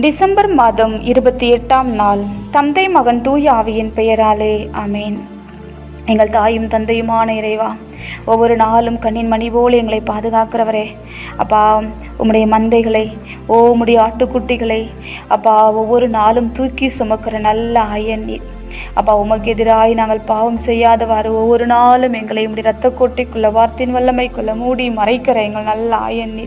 December மாதம் இருபத்தி எட்டாம் நாள். தந்தை மகன் தூய ஆவியின் பெயராலே அமேன் எங்கள் தாயும் தந்தையுமான இறைவா ஒவ்வொரு நாளும் கண்ணின் மணி போல் எங்களை பாதுகாக்கிறவரே. அப்பா உம்முடைய மந்தைகளை ஓ உம்முடைய ஆட்டுக்குட்டிகளை அப்பா ஒவ்வொரு நாளும் தூக்கி சுமக்கிற நல்ல ஆயன் அப்பா உமக்கு எதிராய் நாங்கள் பாவம் செய்யாதவாறு ஒவ்வொரு நாளும் எங்களை உடைய ரத்த கோட்டைக்குள்ள வார்த்தையின் வல்லமைக்குள்ள மூடி மறைக்கிற எங்கள் நல்ல ஆயண்ணி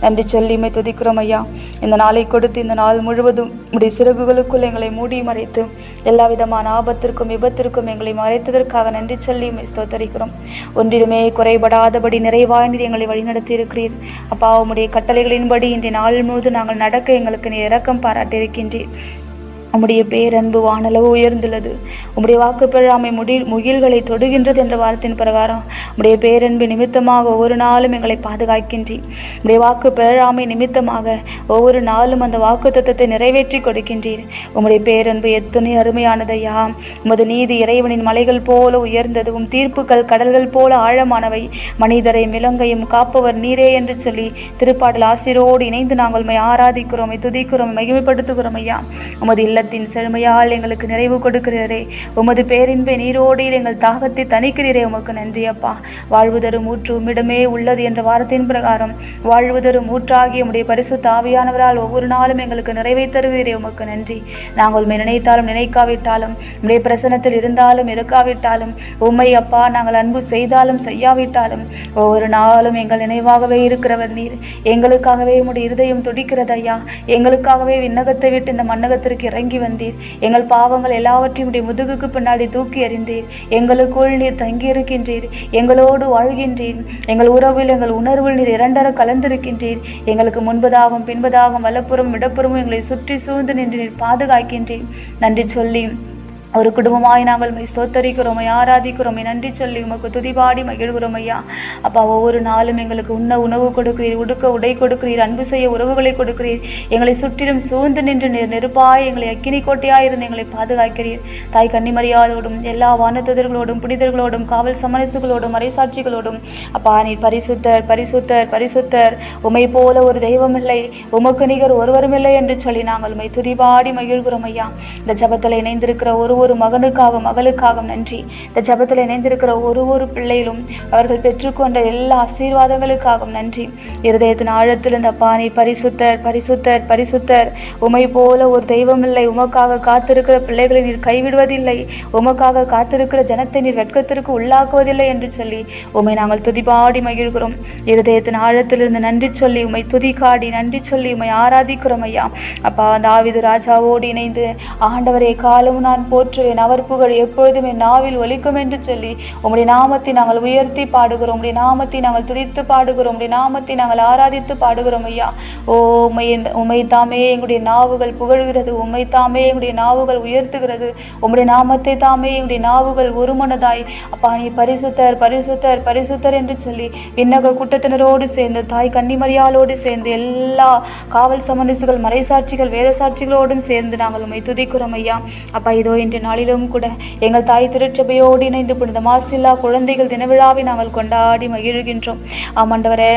நன்றி சொல்லிமை துதிக்கிறோம் ஐயா. இந்த நாளை கொடுத்து இந்த நாள் முழுவதும் உடைய சிறகுகளுக்குள் எங்களை மூடி மறைத்து எல்லா விதமான ஆபத்திற்கும் விபத்திற்கும் எங்களை மறைத்ததற்காக நன்றி சொல்லி உம்மை ஸ்தோத்தரிக்கிறோம். ஒன்றிலுமே குறைபடாதபடி நிறைவாய் எங்களை வழிநடத்தி இருக்கிறீர் அப்பா உம்முடைய கட்டளைகளின்படி இன்றைய நாள் முழுவதும் நாங்கள் நடக்க எங்களுக்கு நீ இரக்கம் பாராட்டியிருக்கின்றீர். உம்முடைய பேரன்பு வானளவு உயர்ந்துள்ளது. உம்முடைய வாக்கு பெறாமை முடி முகில்களை தொடுகின்றது என்ற வார்த்தையின் பிரகாரம் உம்முடைய பேரன்பு நிமித்தமாக ஒவ்வொரு நாளும் எங்களை பாதுகாக்கின்றீர் உம்முடைய வாக்கு பெறாமை நிமித்தமாக ஒவ்வொரு நாளும் அந்த வாக்கு தத்துவத்தை நிறைவேற்றி கொடுக்கின்றீர். உம்முடைய பேரன்பு எத்தனை அருமையானதையா. உமது நீதி இறைவனின் மலைகள் போல உயர்ந்தது உம் தீர்ப்புகள் கடல்கள் போல ஆழமானவை. மனிதரை மிலங்கையும் காப்பவர் நீரே என்று சொல்லி திருப்பாடல் ஆசிரோடு இணைந்து நாங்கள் உம்மை ஆராதிக்கிறோம் துதிக்கிறோம் மகிமைப்படுத்துகிறோம் ஐயா. உமது உள்ளத்தின் செழுமையால் எங்களுக்கு நிறைவு கொடுக்கிறீரே. உமது பேரின்பை நீரோடியில் எங்கள் தாகத்தை தணிக்கிறீரே. உமக்கு நன்றி அப்பா. வாழ்வு ஊற்று உம்மிடமே உள்ளது என்ற வாரத்தின் பிரகாரம் வாழ்வுதரும் ஊற்றாகிய உம்முடைய பரிசு தாவியானவரால் ஒவ்வொரு நாளும் எங்களுக்கு நிறைவை தருவீரே. உமக்கு நன்றி. நாங்கள் உண்மை நினைத்தாலும் நினைக்காவிட்டாலும் உம்முடைய பிரசனத்தில் இருந்தாலும் இருக்காவிட்டாலும் உம்மை அப்பா நாங்கள் அன்பு செய்தாலும் செய்யாவிட்டாலும் ஒவ்வொரு நாளும் எங்கள் நினைவாகவே இருக்கிறவர் நீர். எங்களுக்காகவே உம்முடைய இருதயம் துடிக்கிறது ஐயா எங்களுக்காகவே விண்ணகத்தை விட்டு இந்த மண்ணகத்திற்கு இறங்கி வந்தீர். எங்கள் பாவங்கள் எல்லாவற்றையும் உடைய முதுகுக்கு பின்னாடி தூக்கி எறிந்தீர். எங்களுக்குள் நீர் தங்கியிருக்கின்றீர் எங்களோடு வாழ்கின்றீர். எங்கள் உறவில் எங்கள் உணர்வில் நீர் இரண்டர கலந்திருக்கின்றீர். எங்களுக்கு முன்பதாகவும் பின்பதாகவும் வலப்புறம் இடப்புறமும் எங்களை சுற்றி சூழ்ந்து நின்று நீர் பாதுகாக்கின்றீர். நன்றி சொல்லி ஒரு குடும்பமாய் நாங்கள் உம்மை ஸ்தோத்தரிக்கிறோம் ஆராதிக்கிறோம். நன்றி சொல்லி உமக்கு துதிபாடி மகிழ்கிறோம் ஐயா. அப்பா ஒவ்வொரு நாளும் எங்களுக்கு உண்ண உணவு கொடுக்கிறீர் உடுக்க உடை கொடுக்கிறீர் அன்பு செய்ய உறவுகளை கொடுக்கிறீர். எங்களை சுற்றிலும் சூழ்ந்து நின்று நெருப்பாய் எங்களை அக்கினி கோட்டையாய் இருந்து எங்களை பாதுகாக்கிறீர். தாய் கன்னிமரியாதோடும் எல்லா வானத்ததர்களோடும் புனிதர்களோடும் காவல் சமரசுகளோடும் மறைசாட்சிகளோடும் அப்பா நீர் பரிசுத்தர் பரிசுத்தர் பரிசுத்தர். உமை போல ஒரு தெய்வம் இல்லை உமக்கு நிகர் ஒருவரும் இல்லை என்று சொல்லி நாங்கள் உம்மை துதிபாடி மகிழ்கிறோம் ஐயா. இந்த ஜபத்தில் இணைந்திருக்கிற ஒரு ஒரு மகனுக்காக மகளுக்காக நன்றி. இந்த ஜபத்தில் இணைந்திருக்கிற ஒரு ஒரு பிள்ளையிலும் அவர்கள் பெற்றுக்கொண்ட எல்லா ஆசீர்வாதங்களுக்காகவும் நன்றி. இருதயத்தின் ஆழத்தில் இந்த பாணி பரிசுத்தர் பரிசுத்தர் பரிசுத்தர் உமை போல ஒரு தெய்வமில்லை. உமக்காக காத்திருக்கிற பிள்ளைகளை நீர் கைவிடுவதில்லை. உமக்காக காத்திருக்கிற ஜனத்தை நீர் வெட்கத்திற்கு உள்ளாக்குவதில்லை என்று சொல்லி உமை நாங்கள் துதிபாடி மகிழ்கிறோம். இருதயத்தின் ஆழத்திலிருந்து நன்றி சொல்லி உமை துதிக்காடி நன்றி சொல்லி உமை ஆராதிக்கிறோம் ஐயா. அப்பா அந்த ஆவிது ராஜாவோடு இணைந்து ஆண்டவரே காலமும் நான் போற்றுவேன் அவர் புகழ் எப்பொழுதும் என் நாவில் ஒலிக்கும் என்று சொல்லி உம்முடைய நாமத்தை நாங்கள் உயர்த்தி பாடுகிறோம். உம்முடைய நாமத்தை நாங்கள் துதித்து பாடுகிறோம். உம்முடைய நாமத்தை நாங்கள் ஆராதித்து பாடுகிறோம் ஐயா. ஓ உமை உம்மை தாமே எங்களுடைய நாவுகள் புகழ்கிறது. உம்மை தாமே எங்களுடைய நாவுகள் உயர்த்துகிறது. உம்முடைய நாமத்தை தாமே எங்களுடைய நாவுகள் ஒருமனதாய். அப்பா நீ பரிசுத்தர் பரிசுத்தர் பரிசுத்தர் என்று சொல்லி விண்ணக கூட்டத்தினரோடு சேர்ந்து தாய் கன்னிமரியாலோடு சேர்ந்து எல்லா காவல் சமரசுகள் மறைசாட்சிகள் வேத சாட்சிகளோடும் சேர்ந்து நாங்கள் உம்மை துதிக்கிறோம் ஐயா. அப்பா இதோ இன்று நாளிலும் கூட எங்கள் தாய் திருச்சபையோடு இணைந்து புனித மாசில்லா குழந்தைகள் தினவிழாவை நாங்கள் கொண்டாடி மகிழ்கின்றோம். ஆமாண்டவரே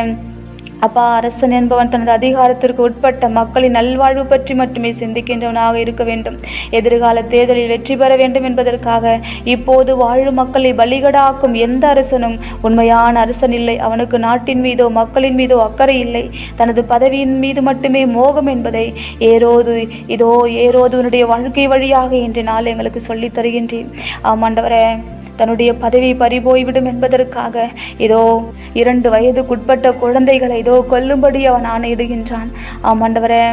அப்பா அரசன் என்பவன் தனது அதிகாரத்திற்கு உட்பட்ட மக்களின் நல்வாழ்வு பற்றி மட்டுமே சிந்திக்கின்றவனாக இருக்க வேண்டும். எதிர்கால தேர்தலில் வெற்றி பெற வேண்டும் என்பதற்காக இப்போது வாழும் மக்களை பலிகடாக்கும் எந்த அரசனும் உண்மையான அரசன் இல்லை. அவனுக்கு நாட்டின் மீதோ மக்களின் மீதோ அக்கறை இல்லை. தனது பதவியின் மீது மட்டுமே மோகம் என்பதை ஏரோது இதோ ஏரோதுவனுடைய வாழ்க்கை வழியாக இன்றைய நாள் எங்களுக்கு சொல்லித் தருகின்றேன். ஆமாண்டவரே. தன்னுடைய பதவி பறிபோய்விடும் என்பதற்காக இதோ இரண்டு வயதுக்குட்பட்ட குழந்தைகளை இதோ கொல்லும்படி அவன் ஆணையிடுகின்றான். ஆமாண்டவரே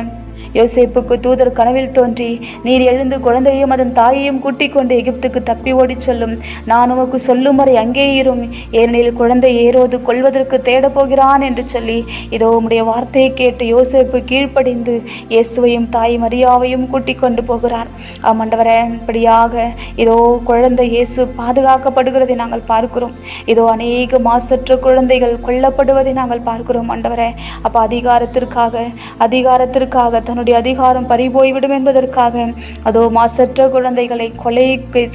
யோசேப்புக்கு தூதர் கனவில் தோன்றி நீர் எழுந்து குழந்தையும் அதன் தாயையும் கூட்டிக் கொண்டு எகிப்துக்கு தப்பி ஓடிச் சொல்லும். நான் உமக்கு சொல்லும் வரை அங்கே இரும். ஏனெனில் குழந்தை ஏறோது கொள்வதற்கு தேடப்போகிறான் என்று சொல்லி இதோ உம்முடைய வார்த்தையை கேட்டு யோசேப்பு கீழ்ப்படிந்து இயேசுவையும் தாய் மரியாவையும் கூட்டிக் கொண்டு போகிறார். ஆமாண்டவரே இப்படியாக இதோ குழந்தை இயேசு பாதுகாக்கப்படுகிறதை நாங்கள் பார்க்கிறோம். இதோ அநேக மாசற்ற குழந்தைகள் கொல்லப்படுவதை நாங்கள் பார்க்கிறோம் ஆண்டவரே. அப்போ அதிகாரத்திற்காக அதிகாரத்திற்காக தன்னுடைய அதிகாரம் பறிபோய்விடும் என்பதற்காக அதோ மாசற்ற குழந்தைகளை கொலை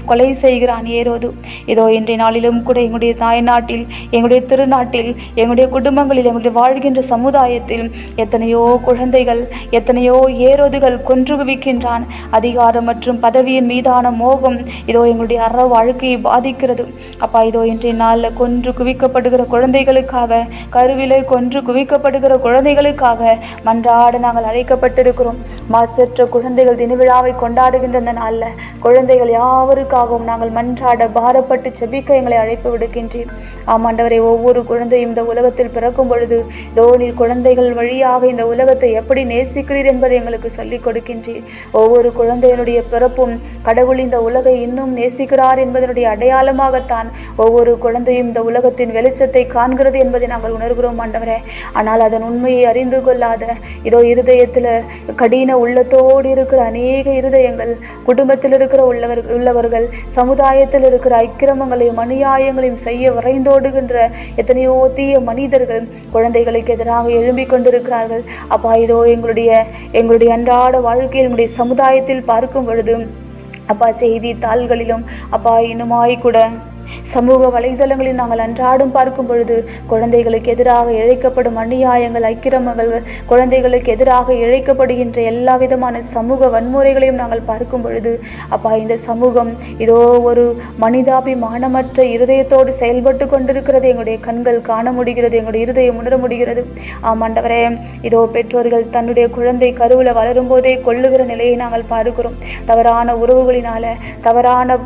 கொலை செய்கிறான் ஏரோது. இதோ இன்றைய நாளிலும் கூட எங்களுடைய தாய்நாட்டில் எங்களுடைய திருநாட்டில் எங்களுடைய குடும்பங்களில் எங்களுடைய வாழ்கின்ற சமுதாயத்தில் எத்தனையோ குழந்தைகள் எத்தனையோ ஏரோதுகள் கொன்று குவிக்கின்றான். அதிகாரம் மற்றும் பதவியின் மீதான மோகம் இதோ எங்களுடைய அற வாழ்க்கையை பாதிக்கிறது. அப்பா இதோ இன்றைய நாளில் கொன்று குவிக்கப்படுகிற குழந்தைகளுக்காக கருவிலை கொன்று குவிக்கப்படுகிற குழந்தைகளுக்காக மன்றாட நாங்கள் அழைக்கப்பட்டு அழைக்கப்பட்டிருக்கிறோம் மாசற்ற குழந்தைகள் தினவிழாவை கொண்டாடுகின்ற இந்த நாளில் குழந்தைகள் யாவருக்காகவும் நாங்கள் மன்றாட பாரப்பட்டு செபிக்க எங்களை அழைப்பு விடுக்கின்றேன். ஆமாண்டவரை ஒவ்வொரு குழந்தையும் இந்த உலகத்தில் பிறக்கும் பொழுது இதோ குழந்தைகள் வழியாக இந்த உலகத்தை எப்படி நேசிக்கிறீர் என்பதை எங்களுக்கு சொல்லிக் கொடுக்கின்றீர். ஒவ்வொரு குழந்தையினுடைய பிறப்பும் கடவுள் இந்த உலகை இன்னும் நேசிக்கிறார் என்பதனுடைய அடையாளமாகத்தான் ஒவ்வொரு குழந்தையும் இந்த உலகத்தின் வெளிச்சத்தை காண்கிறது என்பதை நாங்கள் உணர்கிறோம் ஆண்டவரே. ஆனால் அதன் உண்மையை அறிந்து கொள்ளாத இதோ இருதயத்தில் கடின உள்ளத்தோடு இருக்கிற அநேக இருதயங்கள் குடும்பத்தில் இருக்கிற உள்ளவர் உள்ளவர்கள் சமுதாயத்தில் இருக்கிற அக்கிரமங்களையும் அநியாயங்களையும் செய்ய விரைந்தோடுகின்ற எத்தனையோ தீய மனிதர்கள் குழந்தைகளுக்கு எதிராக எழும்பிக் கொண்டிருக்கிறார்கள். அப்பா இதோ எங்களுடைய எங்களுடைய அன்றாட வாழ்க்கையில் எங்களுடைய சமுதாயத்தில் பார்க்கும் பொழுது அப்பா செய்தித்தாள்களிலும் அப்பா இன்னுமாய் கூட சமூக வலைதளங்களில் நாங்கள் அன்றாடம் பார்க்கும் பொழுது குழந்தைகளுக்கு எதிராக இழைக்கப்படும் அநியாயங்கள் அக்கிரமங்கள் குழந்தைகளுக்கு எதிராக இழைக்கப்படுகின்ற எல்லா விதமான சமூக வன்முறைகளையும் நாங்கள் பார்க்கும் பொழுது அப்பா இந்த சமூகம் இதோ ஒரு மனிதாபிமானமற்ற இருதயத்தோடு செயல்பட்டு கொண்டிருக்கிறது. எங்களுடைய கண்கள் காண முடிகிறது எங்களுடைய இருதயம் உணர முடிகிறது. ஆமாண்டவரே இதோ பெற்றோர்கள் தன்னுடைய குழந்தை கருவில் வளரும்போதே கொள்ளுகிற நிலையை நாங்கள் பார்க்கிறோம். தவறான உறவுகளினால தவறான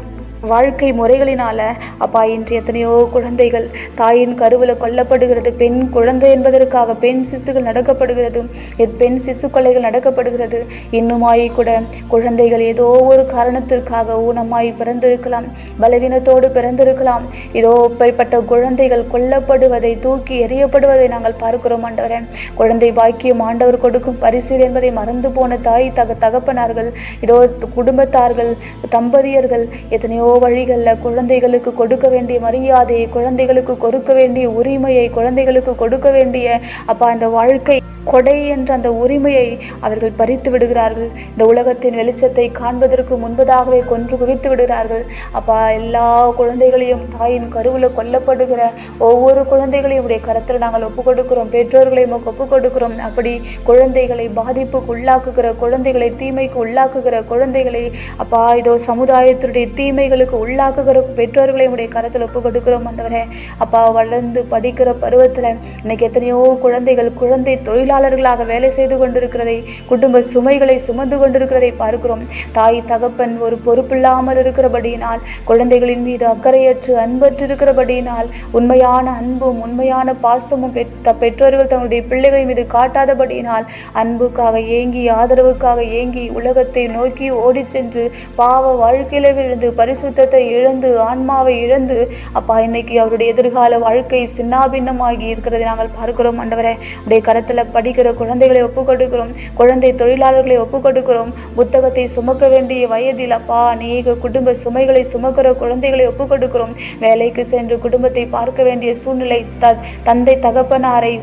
வாழ்க்கை முறைகளினால அப்பா இன்று எத்தனையோ குழந்தைகள் தாயின் கருவில் கொல்லப்படுகிறது. பெண் குழந்தை என்பதற்காக பெண் சிசுகள் நடக்கப்படுகிறது. எத் பெண் சிசு கொலைகள் நடக்கப்படுகிறது. இன்னுமாய் கூட குழந்தைகள் ஏதோ ஒரு காரணத்திற்காக ஊனமாய் பிறந்திருக்கலாம். பலவீனத்தோடு பிறந்திருக்கலாம். ஏதோ இப்படிப்பட்ட குழந்தைகள் கொல்லப்படுவதை தூக்கி எறியப்படுவதை நாங்கள் பார்க்கிறோம் ஆண்டவரே. குழந்தை பாக்கியம் ஆண்டவர் கொடுக்கும் பரிசு என்பதை மறந்து போன தாய் தக தகப்பனார்கள் இதோ குடும்பத்தார்கள் தம்பதியர்கள் எத்தனையோ வழிகளில் குழந்தைகளுக்கு கொடுக்க வேண்டிய மரியாதையை குழந்தைகளுக்கு கொடுக்க வேண்டிய உரிமையை குழந்தைகளுக்கு கொடுக்க வேண்டிய அப்பா அந்த வாழ்க்கை கொடை என்ற அந்த உரிமையை அவர்கள் பறித்து விடுகிறார்கள். இந்த உலகத்தின் வெளிச்சத்தை காண்பதற்கு முன்பதாகவே கொன்று குவித்து விடுகிறார்கள். அப்பா எல்லா குழந்தைகளையும் தாயின் கருவில் கொல்லப்படுகிற ஒவ்வொரு குழந்தைகளையும் உடைய கருத்தில் நாங்கள் ஒப்புக் கொடுக்கிறோம். பெற்றோர்களையும் ஒப்புக் கொடுக்கிறோம். அப்படி குழந்தைகளை பாதிப்புக்கு உள்ளாக்குகிற குழந்தைகளை தீமைக்கு உள்ளாக்குகிற குழந்தைகளை அப்பா இதோ சமுதாயத்தினுடைய தீமைகளுக்கு உள்ளாக்குகிற பெற்றோர்களை உடைய கருத்தில் ஒப்புக் கொடுக்கிறோம் அந்தவரே அப்பா வளர்ந்து படிக்கிற பருவத்தில் இன்னைக்கு எத்தனையோ குழந்தைகள் குழந்தை தொழில் தொழிலாளர்களாக வேலை செய்து கொண்டிருக்கிறதை குடும்ப சுமைகளை சுமந்து கொண்டிருக்கிறதை பார்க்கிறோம். தாய் தகப்பன் ஒரு பொறுப்பில்லாமல் இருக்கிறபடியினால் குழந்தைகளின் மீது அக்கறையற்று அன்பற்று இருக்கிறபடியினால் உண்மையான அன்பும் உண்மையான பாசமும் பெற்றோர்கள் தங்களுடைய பிள்ளைகளின் மீது காட்டாதபடியினால் அன்புக்காக ஏங்கி ஆதரவுக்காக ஏங்கி உலகத்தை நோக்கி ஓடிச் சென்று பாவ வாழ்க்கையில விழுந்து பரிசுத்தத்தை இழந்து ஆன்மாவை இழந்து அப்பா இன்னைக்கு அவருடைய எதிர்கால வாழ்க்கை சின்னாபின்னமாகி இருக்கிறதை நாங்கள் பார்க்கிறோம். ஆண்டவரே உடைய கரத்தில் படிக்கிற குழந்தைகளை ஒப்புக் கொடுக்கிறோம் குழந்தை தொழிலாளர்களை ஒப்புக் கொடுக்கிறோம் புத்தகத்தை சுமக்க வேண்டிய வயதில் அப்பா அநேக குடும்ப சுமைகளை சுமக்கிற குழந்தைகளை ஒப்புக் கொடுக்கிறோம் வேலைக்கு சென்று குடும்பத்தை பார்க்க வேண்டிய சூழ்நிலை த தந்தை தகப்பனாரை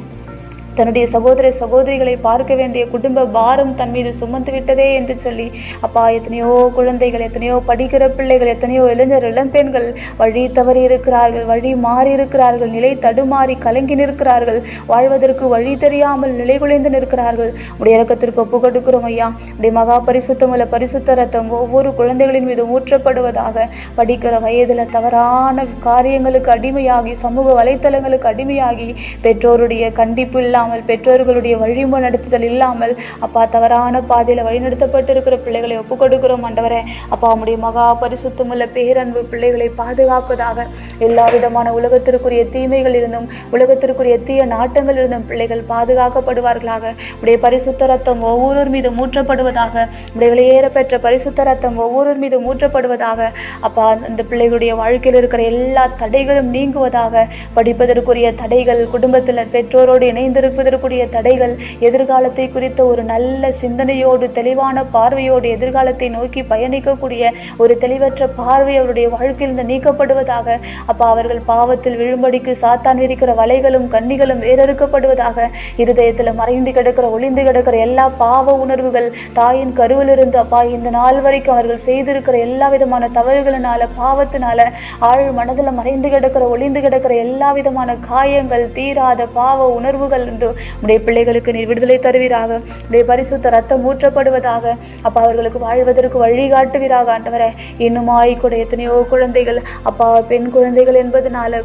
தன்னுடைய சகோதர சகோதரிகளை பார்க்க வேண்டிய குடும்ப பாரம் தன் மீது சுமந்து விட்டதே என்று சொல்லி அப்பா எத்தனையோ குழந்தைகள் எத்தனையோ படிக்கிற பிள்ளைகள் எத்தனையோ இளைஞர் இளம்பெண்கள் வழி தவறி இருக்கிறார்கள் வழி மாறி இருக்கிறார்கள் நிலை தடுமாறி கலங்கி நிற்கிறார்கள் வாழ்வதற்கு வழி தெரியாமல் நிலைகுலைந்து நிற்கிறார்கள். உடைய இறக்கத்திற்கு ஒப்பு கொடுக்கிறோம் ஐயா. உடைய மகா பரிசுத்தமுள்ள பரிசுத்த ரத்தம் ஒவ்வொரு குழந்தைகளின் மீது ஊற்றப்படுவதாக படிக்கிற வயதில் தவறான காரியங்களுக்கு அடிமையாகி சமூக வலைத்தளங்களுக்கு அடிமையாகி பெற்றோருடைய கண்டிப்பு இல்லாமல் பெற்றோர்களுடைய வழிமுறை நடத்துதல் இல்லாமல் அப்பா தவறான பாதையில் வழிநடத்தப்பட்டு இருக்கிற பிள்ளைகளை ஒப்புக் கொடுக்கிறோம் ஆண்டவரே. அப்பா உடைய மகா பரிசுத்தமுள்ள பேரன்பு பிள்ளைகளை பாதுகாப்பதாக எல்லா விதமான உலகத்திற்குரிய தீமைகள் இருந்தும் உலகத்திற்குரிய தீய நாட்டங்கள் இருந்தும் பிள்ளைகள் பாதுகாக்கப்படுவார்களாக. உடைய பரிசுத்த ரத்தம் ஒவ்வொருவர் மீது மூற்றப்படுவதாக உடைய வெளியேற பெற்ற பரிசுத்த ரத்தம் ஒவ்வொருவர் மீது மூற்றப்படுவதாக அப்பா அந்த பிள்ளைகளுடைய வாழ்க்கையில் இருக்கிற எல்லா தடைகளும் நீங்குவதாக படிப்பதற்குரிய தடைகள் குடும்பத்தில் பெற்றோரோடு இணைந்திருக்க சந்திப்பதற்குரிய தடைகள் எதிர்காலத்தை குறித்த ஒரு நல்ல சிந்தனையோடு தெளிவான பார்வையோடு எதிர்காலத்தை நோக்கி பயணிக்கக்கூடிய ஒரு தெளிவற்ற பார்வை அவருடைய வாழ்க்கையிலிருந்து நீக்கப்படுவதாக அப்பா அவர்கள் பாவத்தில் விழும்படிக்கு சாத்தான் விரிக்கிற வலைகளும் கண்ணிகளும் வேறறுக்கப்படுவதாக இருதயத்தில் மறைந்து கிடக்கிற ஒளிந்து கிடக்கிற எல்லா பாவ உணர்வுகள் தாயின் கருவிலிருந்து அப்பா இந்த நாள் வரைக்கும் அவர்கள் செய்திருக்கிற எல்லா விதமான தவறுகளினால பாவத்தினால ஆழ் மனதில் மறைந்து கிடக்கிற ஒளிந்து கிடக்கிற எல்லா விதமான காயங்கள் தீராத பாவ உணர்வுகள் என்று உடைய பிள்ளைகளுக்கு நீர் விடுதலை தருவீராக. உடைய பரிசுத்த ரத்தம் ஊற்றப்படுவதாக அப்பா அவர்களுக்கு வாழ்வதற்கு வழிகாட்டுவீராக ஆண்டவரே. இன்னுமாய் கூட எத்தனையோ குழந்தைகள் அப்பா பெண் குழந்தைகள் என்பதனால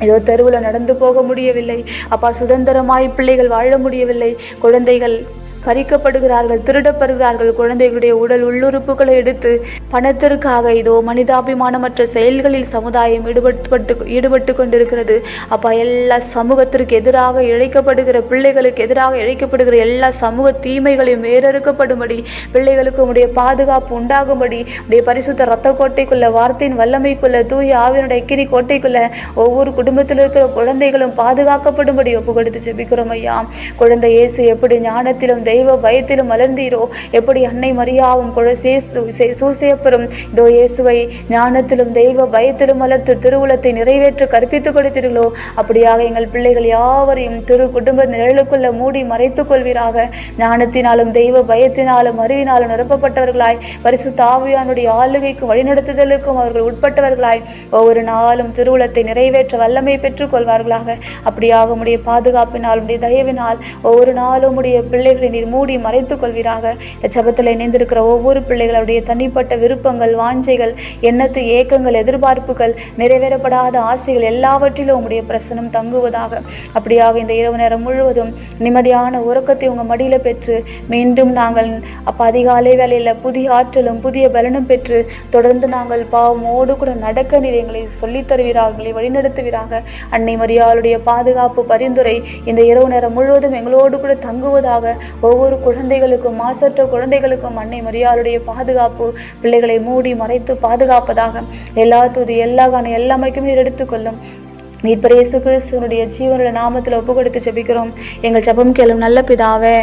ஏதோ தெருவில் நடந்து போக முடியவில்லை. அப்பா சுதந்திரமாய் பிள்ளைகள் வாழ முடியவில்லை. குழந்தைகள் பறிக்கப்படுகிறார்கள் திருடப்படுகிறார்கள். குழந்தைகளுடைய உடல் உள்ளுறுப்புகளை எடுத்து பணத்திற்காக இதோ மனிதாபிமானமற்ற செயல்களில் சமுதாயம் ஈடுபட்டு ஈடுபட்டு கொண்டிருக்கிறது. அப்போ எல்லா சமூகத்திற்கு எதிராக இழைக்கப்படுகிற பிள்ளைகளுக்கு எதிராக இழைக்கப்படுகிற எல்லா சமூக தீமைகளையும் வேறறுக்கப்படும்படி பிள்ளைகளுக்கு உடைய பாதுகாப்பு உண்டாகும்படி உடைய பரிசுத்த ரத்த கோட்டைக்குள்ள வார்த்தையின் வல்லமைக்குள்ள தூய ஆவியனுடைய கிரி கோட்டைக்குள்ள ஒவ்வொரு குடும்பத்தில் இருக்கிற குழந்தைகளும் பாதுகாக்கப்படும்படி ஒப்பு கொடுத்து ஜெபிக்கிறோம் ஐயா. குழந்தை இயேசு எப்படி ஞானத்திலும் தெய்வ பயத்திலும் மலர்ந்தீரோ எப்படி அன்னை மரியாவும் குழசே சூசேப்பரும்? இதோ இயேசுவை ஞானத்திலும் தெய்வ பயத்திலும் மலர்த்து திருவுளத்தை நிறைவேற்ற கற்பித்துக் கொடுத்தீர்களோ? அப்படியாக எங்கள் பிள்ளைகள் யாவரையும் திரு குடும்ப நிழலுக்குள்ள மூடி மறைத்துக் கொள்வீராக. ஞானத்தினாலும் தெய்வ பயத்தினாலும் அறிவினாலும் நிரப்பப்பட்டவர்களாய் பரிசு தாவியானுடைய ஆளுகைக்கும் வழிநடத்துதலுக்கும் அவர்கள் உட்பட்டவர்களாய் ஒவ்வொரு நாளும் திருவுளத்தை நிறைவேற்ற வல்லமை பெற்றுக் கொள்வார்களாக. அப்படியாக உடைய பாதுகாப்பினால் உடைய தயவினால் ஒவ்வொரு நாளும் உடைய பிள்ளைகளின் நீர் மூடி மறைத்துக் கொள்வீராக. இந்த ஜபத்தில் இணைந்திருக்கிற ஒவ்வொரு பிள்ளைகளுடைய தனிப்பட்ட விருப்பங்கள் வாஞ்சைகள் எண்ணத்து ஏக்கங்கள் எதிர்பார்ப்புகள் நிறைவேறப்படாத ஆசைகள் எல்லாவற்றிலும் உங்களுடைய பிரசனம் தங்குவதாக. அப்படியாக இந்த இரவு நேரம் முழுவதும் நிம்மதியான உறக்கத்தை உங்கள் மடியில் பெற்று மீண்டும் நாங்கள் அப்போ அதிகாலை வேலையில் புதிய ஆற்றலும் புதிய பலனும் பெற்று தொடர்ந்து நாங்கள் பாவமோடு கூட நடக்க நீர் எங்களை சொல்லித் தருவீராக எங்களை வழிநடத்துவீராக. அன்னை மரியாளுடைய பாதுகாப்பு பரிந்துரை இந்த இரவு நேரம் முழுவதும் எங்களோடு கூட தங்குவதாக ஒவ்வொரு குழந்தைகளுக்கும் மாசற்ற குழந்தைகளுக்கும் அன்னை மரியாளுடைய பாதுகாப்பு பிள்ளைகளை மூடி மறைத்து பாதுகாப்பதாக எல்லா துதி எல்லா காண எல்லாமைக்கும் எடுத்துக்கொள்ளும் மீட்பர் இயேசு கிறிஸ்துவனுடைய ஜீவனுடைய நாமத்தில் ஒப்பு கொடுத்து ஜெபிக்கிறோம். எங்கள் ஜெபம் கேளும் நல்ல பிதாவே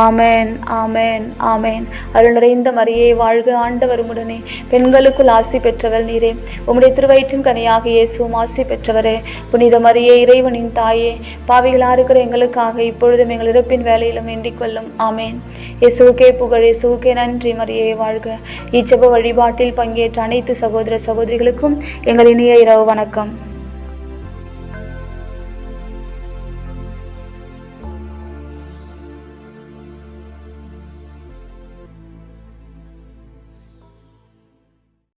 ஆமேன் ஆமென் ஆமேன். அருள் நிறைந்த மரியே வாழ்க ஆண்டவர் உடனே பெண்களுக்குள் ஆசி பெற்றவர் நீரே. உம்முடைய திருவயிற்றின் கனியாக இயேசுவும் ஆசி பெற்றவரே. புனித மரியே இறைவனின் தாயே பாவிகளாக இருக்கிற எங்களுக்காக இப்பொழுதும் எங்கள் இறப்பின் வேலையிலும் வேண்டிக் கொள்ளும். ஆமென். இயேசுவுக்கே புகழ் இயேசுக்கே நன்றி மரியே வாழ்க. இச்செப வழிபாட்டில் பங்கேற்ற அனைத்து சகோதர சகோதரிகளுக்கும் எங்கள் இனிய இரவு வணக்கம்.